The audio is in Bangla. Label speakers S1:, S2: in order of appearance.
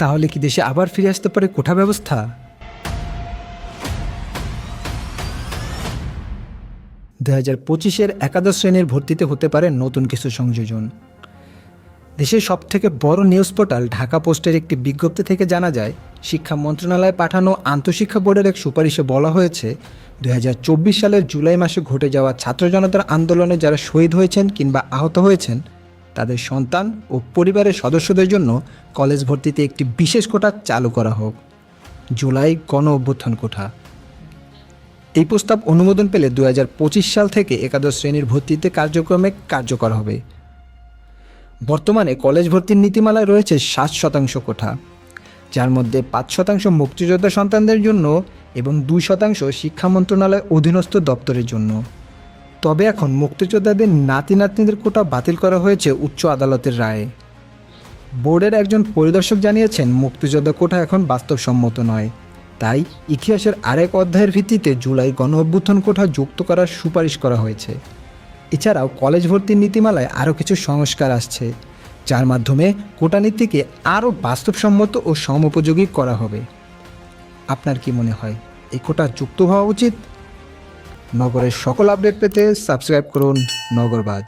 S1: তাহলে কি দেশে আবার ফিরে আসতে পারে কোঠা ব্যবস্থা? দু হাজার পঁচিশের একাদশ শ্রেণির ভর্তিতে হতে পারে নতুন কিছু সংযোজন। দেশের সবথেকে বড় নিউজ পোর্টাল ঢাকা পোস্টের একটি বিজ্ঞপ্তি থেকে জানা যায়, শিক্ষা মন্ত্রণালয়ে পাঠানো আন্তঃশিক্ষা বোর্ডের এক সুপারিশে বলা হয়েছে দুই হাজার চব্বিশ সালের জুলাই মাসে ঘটে যাওয়া ছাত্র জনতার আন্দোলনে যারা শহীদ হয়েছেন কিংবা আহত হয়েছেন তাদের সন্তান ও পরিবারের সদস্যদের জন্য কলেজ ভর্তিতে একটি বিশেষ কোটা চালু করা হোক। জুলাই গণ অভ্যুত্থান কোঠা। এই প্রস্তাব অনুমোদন পেলে দু হাজার পঁচিশ সাল থেকে একাদশ শ্রেণির ভর্তিতে কার্যক্রমে কার্যকর হবে। বর্তমানে কলেজ ভর্তির নীতিমালায় রয়েছে সাত শতাংশ কোঠা, যার মধ্যে পাঁচ শতাংশ মুক্তিযোদ্ধা সন্তানদের জন্য এবং দুই শতাংশ শিক্ষা মন্ত্রণালয় অধীনস্থ দপ্তরের জন্য। তবে এখন মুক্তিযোদ্ধাদের নাতি নাতনিদের কোটা বাতিল করা হয়েছে উচ্চ আদালতের রায়ে। বোর্ডের একজন পরিদর্শক জানিয়েছেন, মুক্তিযোদ্ধা কোটা এখন বাস্তবসম্মত নয়। তাই ইতিহাসের আরেক অধ্যায়ের ভিত্তিতে জুলাই গণ অভ্যুত্থান কোঠা যুক্ত করার সুপারিশ করা হয়েছে। এছাড়াও কলেজ ভর্তির নীতিমালায় আরও কিছু সংস্কার আসছে, যার মাধ্যমে কোটা নীতিকে আরও বাস্তবসম্মত ও সমোপযোগী করা হবে। আপনার কি মনে হয়, এই কোটা যুক্ত হওয়া উচিত? নগরের সকল আপডেট পেতে সাবস্ক্রাইব করুন নগরবাজ।